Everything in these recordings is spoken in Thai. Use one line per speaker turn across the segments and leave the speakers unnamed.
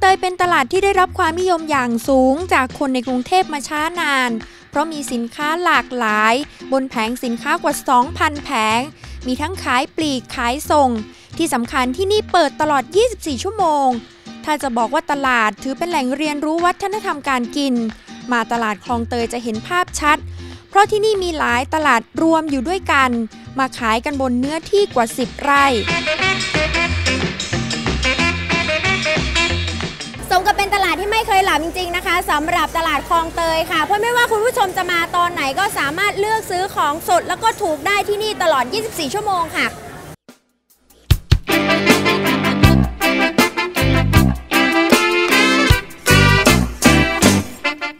เตยเป็นตลาดที่ได้รับความนิยมอย่างสูงจากคนในกรุงเทพมาช้านาน เพราะมีสินค้าหลากหลาย บนแผงสินค้ากว่า 2,000 แผง มีทั้งขายปลีกขายส่ง ที่สำคัญที่นี่เปิดตลอด 24 ชั่วโมง ถ้าจะบอกว่าตลาดถือเป็นแหล่งเรียนรู้วัฒนธรรมการกิน มาตลาดคลองเตยจะเห็นภาพชัด เพราะที่นี่มีหลายตลาดรวมอยู่ด้วยกัน มาขายกันบนเนื้อที่กว่า 10 ไร่
มกับเป็นตลาดที่ไม่เคยหลับจริงๆนะคะสำหรับตลาดคลองเตยค่ะ เพราะไม่ว่าคุณผู้ชมจะมาตอนไหนก็สามารถเลือกซื้อของสด แล้วก็ถูกได้ที่นี่ตลอด 24 ชั่วโมงค่ะ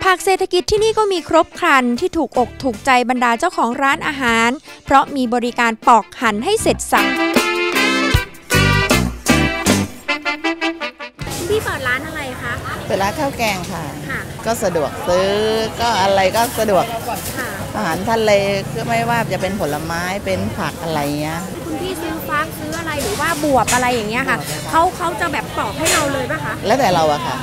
ผักเศรษฐกิจที่นี่ก็มีครบครันที่ถูกอกถูกใจบรรดาเจ้าของร้านอาหาร เพราะมีบริการปอกหั่นให้เสร็จสับ
เป็นร้า
นข้าวแกงค่ะ
ค่ะ
ก็สะดวกซื้อก็อะไรก็สะดวก
ค่ะ
อาหารทะเลก็ไม่ว่าจะเป็นผลไม้เป็นผักอะไรเงี้ย
คุณพี่ซื้อฟักซื้ออะไรหรือว่าบวบอะไรอย่างเงี้ยค่ะเขาเขาจะแบบปอกให้เราเลยป่ะคะ
แล้วแต่เราอะค่ะ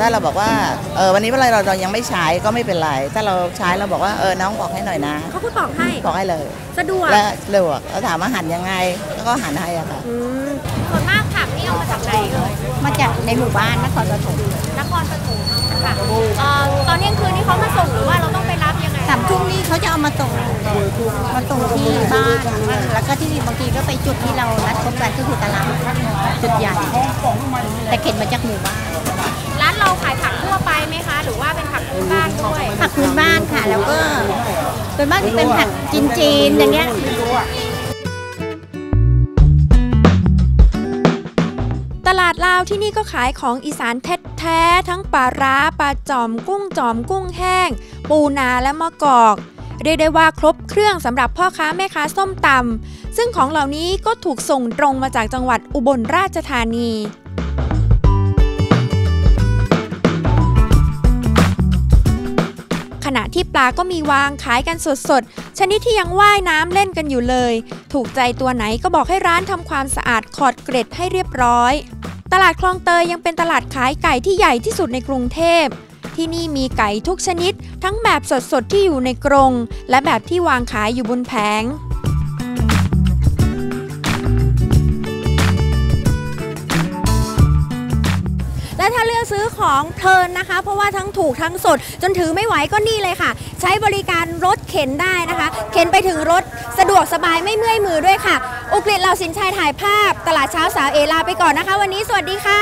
ถ้าเราบอกว่าเออวันนี้เวลาเราเรายังไม่ใช้ก็ไม่เป็นไร ถ้าเราใช้เราบอกว่าเออน้องบอกให้หน่อยนะ
เขาก็ปอกให้
บอกให้เลย
สะดวก
และสะดวกเราถามว่าหั่นยังไงก็หั่นให้อะค่ะ
อืมส่วนมากผักนี่เอามาจากไหนเอ่ย
มาจาก ในหมู่บ้านนครปฐม
นครปฐมค่ะเอ่อตอนเที่ยงคืนนี่เขามาส่งหรือว่าเราต้องไปรับยังไง
สามทุ่มนี่เขาจะเอามาส่งมาส่งที่บ้านแล้วก็ที่บางทีก็ไปจุดที่เรานัดพบกันก็คือตลาดจุดใหญ่แต่เข็นมาจากหมู่บ้าน
ร้านเราขายผักทั่วไปไหมคะ หรือว่าเป็นผักพื้นบ้านด้วย
ผักพื้นบ้านค่ะ แล้วก็เป็นบ้านที่เป็นผักจีนๆอย่างเงี้ยา
วที่นี่ก็ขายของอีสานแท้ๆทั้งปลาร้าปลาจอมกุ้งจอมกุ้งแห้ง ปูนาและมะกอก เรียกได้ว่าครบเครื่องสำหรับพ่อค้าแม่ค้าส้มตำซึ่งของเหล่านี้ก็ถูกส่งตรงมาจากจังหวัดอุบลราชธานีขณะที่ปลาก็มีวางขายกันสดๆ ชนิดที่ยังว่ายน้ำเล่นกันอยู่เลย ถูกใจตัวไหนก็บอกให้ร้านทำความสะอาดขอดเกร็ดให้เรียบร้อย ตลาดคลองเตยยังเป็นตลาดขายไก่ที่ใหญ่ที่สุดในกรุงเทพ ที่นี่มีไก่ทุกชนิด ทั้งแบบสดๆที่อยู่ในกรง และแบบที่วางขายอยู่บนแผง
และถ้าเลือกซื้อของเพลินนะคะ เพราะว่าทั้งถูกทั้งสด จนถือไม่ไหวก็นี่เลยค่ะ ใช้บริการรถเข็นได้นะคะ เข็นไปถึงรถส ดวกสบายไม่เมื่อยมือด้วยค่ะ อุกฤษเหล่าสินชัยถ่ายภาพ ตลาดเช้าสาวเอลาไปก่อนนะคะ วันนี้สวัสดีค่ะ